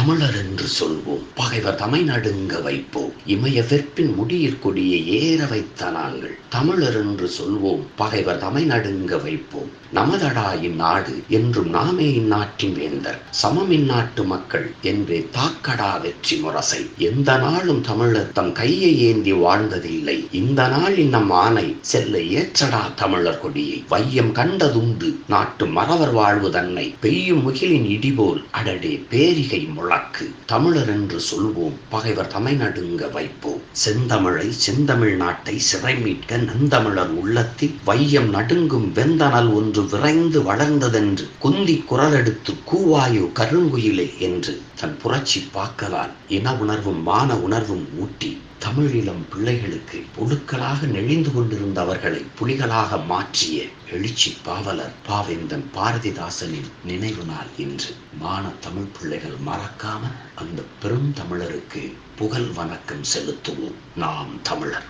தமிழர் என்று சொல்வோம். பகைவர் தமை நடுங்க வைப்போம். இமய வெற்பின் முடியிற் கொடியை ஏற வைத்த நாங்கள். தமிழர் என்று சொல்வோம். பகைவர் தமை நடுங்க வைப்போம். நமதடா இந்நாடு என்றும் நாமே இந்நாட்டின் வேந்தர். சமம் இந்நாட்டு மக்கள் என்றே தாக்கடா வெற்றி முரசை. எந்த நாளும் தமிழர் தம் கையை ஏந்தி வாழ்ந்ததில்லை. இந்த நாளின் நம் ஆணை செல்ல ஏற்றடா தமிழர் கொடியை. வையம் கண்டதுண்டு நாட்டு மறவர் வாழ்வு தன்னை. பெய்யும் முகிலின் இடிபோல் அடடே பேரிகை வழக்கு. தமிழர் என்று சொல்வோம் பகைவர் தமை நடுங்க வைப்போம். செந்தமிழை செந்தமிழ் நாட்டை சிறை மீட்க நந்தமிழர் உள்ளத்தில் வையம் நடுங்கும் வெந்தனல் ஒன்று விரைந்து வளர்ந்ததென்று குந்தி குரலெடுத்து கூவாயு கருங்குயிலே என்று தன் புரட்சி பாக்கலால் இன உணர்வும் மான உணர்வும் ஊட்டி தமிழிலும் பிள்ளைகளுக்கு புழுக்களாக நெளிந்து கொண்டிருந்தவர்களை புலிகளாக மாற்றிய எழுச்சி பாவலர் பாவேந்தன் பாரதிதாசனின் நினைவு நாள் இன்று. மான தமிழ் பிள்ளைகள் மறக்காமல் அந்த பெரும் தமிழருக்கு புகழ் வணக்கம் செலுத்துவோம். நாம் தமிழர்.